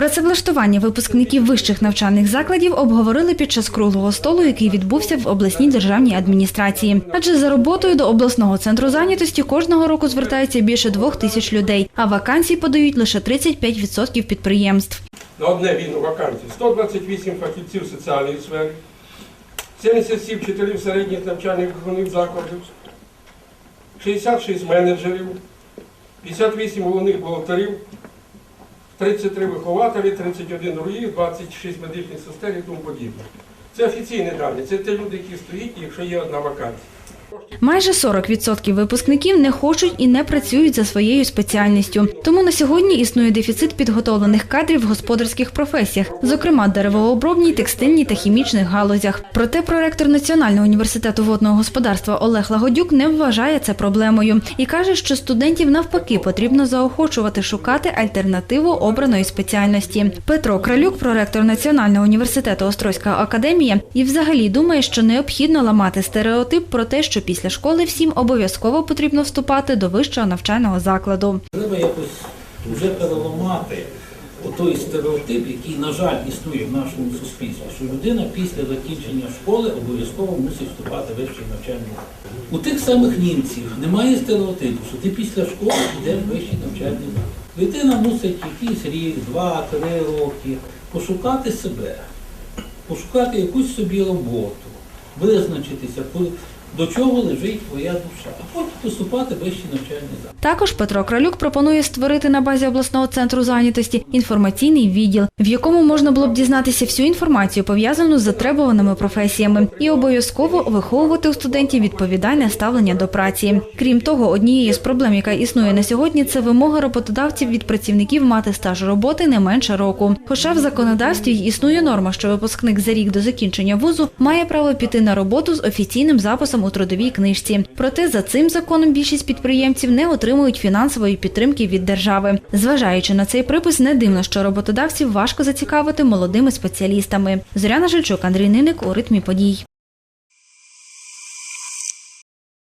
Працевлаштування випускників вищих навчальних закладів обговорили під час круглого столу, який відбувся в обласній державній адміністрації. Адже за роботою до обласного центру зайнятості кожного року звертається більше двох тисяч людей, а вакансій подають лише 35% підприємств. на одне вільну вакансію 128 фахівців соціальної сфери, 77 вчителів середніх навчальних виховних закладів, 66 менеджерів, 58 головних бухгалтерів, 33 вихователі, 31 других, 26 медичних сестер і тому подібне. Це офіційні дані, це ті люди, які стоять, якщо є одна вакансія. Майже 40% випускників не хочуть і не працюють за своєю спеціальністю. Тому на сьогодні існує дефіцит підготовлених кадрів в господарських професіях, зокрема деревообробній, текстильній та хімічних галузях. Проте проректор Національного університету водного господарства Олег Лагодюк не вважає це проблемою і каже, що студентів навпаки потрібно заохочувати шукати альтернативу обраної спеціальності. Петро Кралюк, проректор Національного університету Острозька академія, і взагалі думає, що необхідно ламати стереотип про те, що після школи всім обов'язково потрібно вступати до вищого навчального закладу. Треба якось вже переламати той стереотип, який, на жаль, існує в нашому суспільстві, що людина після закінчення школи обов'язково мусить вступати в вищий навчальний заклад. У тих самих німців немає стереотипу, що ти після школи йдеш в вищий навчальний заклад. Дитина мусить якийсь рік, два, три роки пошукати себе, пошукати якусь собі роботу, визначитися, до чого лежить твоя душа, а потім поступати в вищий навчальний заклад. Також Петро Кралюк пропонує створити на базі обласного центру зайнятості інформаційний відділ, в якому можна було б дізнатися всю інформацію пов'язану з затребуваними професіями, і обов'язково виховувати у студентів відповідальне ставлення до праці. Крім того, однією з проблем, яка існує на сьогодні, це вимога роботодавців від працівників мати стаж роботи не менше року. Хоча в законодавстві й існує норма, що випускник за рік до закінчення вузу має право піти на роботу з офіційним записом у трудовій книжці. Проте за цим законом більшість підприємців не отримують фінансової підтримки від держави. Зважаючи на цей припис, не дивно, що роботодавців важко зацікавити молодими спеціалістами. Зоряна Жильчук, Андрій Ниник у ритмі подій.